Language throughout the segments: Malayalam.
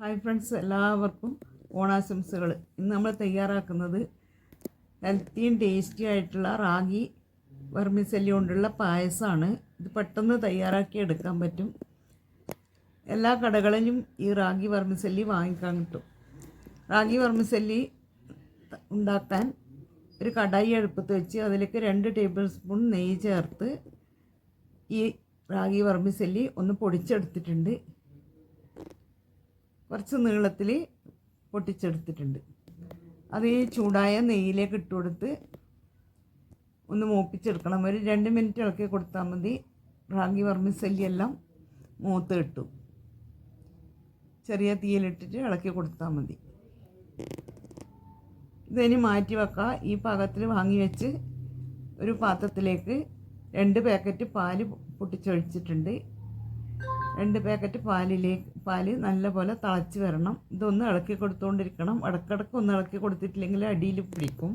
ഹായ് ഫ്രണ്ട്സ് എല്ലാവർക്കും ഓണാശംസകൾ ഇന്ന് നമ്മൾ തയ്യാറാക്കുന്നത് ഹെൽത്തിയും ടേസ്റ്റി ആയിട്ടുള്ള റാഗി വെർമിസെല്ലി കൊണ്ടുള്ള പായസമാണ് ഇത് പെട്ടെന്ന് തയ്യാറാക്കി എടുക്കാൻ പറ്റും. എല്ലാ കടകളിലും ഈ റാഗി വെർമിസെല്ലി വാങ്ങിക്കാൻ കിട്ടും. റാഗി വെർമിസെല്ലി ഉണ്ടാക്കാൻ ഒരു കടായി അടുപ്പത്ത് വെച്ച് അതിലേക്ക് രണ്ട് ടേബിൾ സ്പൂൺ നെയ്യ് ചേർത്ത് ഈ റാഗി വെർമിസെല്ലി ഒന്ന് പൊടിച്ചെടുത്തിട്ടുണ്ട്. കുറച്ച് നീളത്തിൽ പൊട്ടിച്ചെടുത്തിട്ടുണ്ട്. അത് ഈ ചൂടായ നെയ്യിലേക്ക് ഇട്ട് കൊടുത്ത് ഒന്ന് മൂപ്പിച്ചെടുക്കണം. ഒരു രണ്ട് മിനിറ്റ് ഇളക്കി കൊടുത്താൽ മതി. റാഗി വർമ്മിസല്ലി എല്ലാം മൂത്ത് കിട്ടും. ചെറിയ തീയിലിട്ടിട്ട് ഇളക്കി കൊടുത്താൽ മതി. ഇതിനി മാറ്റി വെക്കുക ഈ പാകത്തിൽ വാങ്ങി വെച്ച് ഒരു പാത്രത്തിലേക്ക് രണ്ട് പാക്കറ്റ് പാൽ പൊട്ടിച്ചൊഴിച്ചിട്ടുണ്ട്. രണ്ട് പാക്കറ്റ് പാലിലേക്ക് പാൽ നല്ലപോലെ തിളച്ച് വരണം. ഇതൊന്ന് ഇളക്കി കൊടുത്തുകൊണ്ടിരിക്കണം ഇടക്കിടക്ക് ഒന്ന് ഇളക്കി കൊടുത്തിട്ടില്ലെങ്കിൽ അടിയിൽ പിടിക്കും.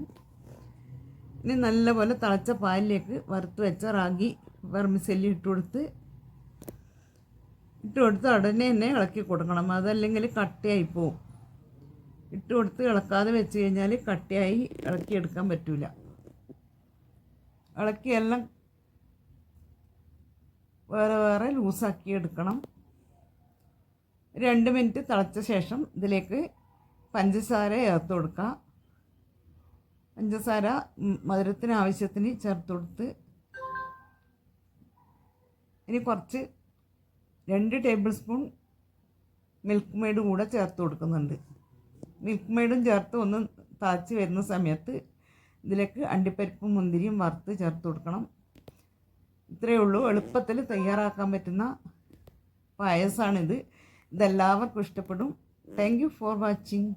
ഇനി നല്ലപോലെ തിളച്ച പാലിലേക്ക് വറുത്ത് വെച്ച റാഗി വെർമിസെല്ലി ഇട്ട് കൊടുത്ത് ഇട്ട് കൊടുത്ത് ഉടനെ തന്നെ ഇളക്കി കൊടുക്കണം. അതല്ലെങ്കിൽ കട്ടയായി പോവും. ഇട്ട് കൊടുത്ത് ഇളക്കാതെ വെച്ച് കഴിഞ്ഞാൽ കട്ടയായി ഇളക്കിയെടുക്കാൻ പറ്റില്ല ഇളക്കി എല്ലാം വേറെ വേറെ ലൂസാക്കി എടുക്കണം. രണ്ട് മിനിറ്റ് തിളച്ച ശേഷം ഇതിലേക്ക് പഞ്ചസാര ചേർത്ത് കൊടുക്കുക പഞ്ചസാര മധുരത്തിന് ആവശ്യത്തിന് ചേർത്ത് കൊടുത്ത് ഇനി കുറച്ച് രണ്ട് ടേബിൾ സ്പൂൺ മിൽക്ക് മെയ്ഡ് കൂടെ ചേർത്ത് കൊടുക്കുന്നുണ്ട്. മിൽക്ക് മെയ്ഡും ചേർത്ത് ഒന്ന് തിളച്ച് വരുന്ന സമയത്ത് ഇതിലേക്ക് അണ്ടിപ്പരിപ്പും മുന്തിരിയും വറുത്ത് ചേർത്ത് കൊടുക്കണം. ഇത്രയേ ഉള്ളൂ. എളുപ്പത്തിൽ തയ്യാറാക്കാൻ പറ്റുന്ന പായസമാണിത് ഇതെല്ലാവർക്കും ഇഷ്ടപ്പെടും. Thank you for watching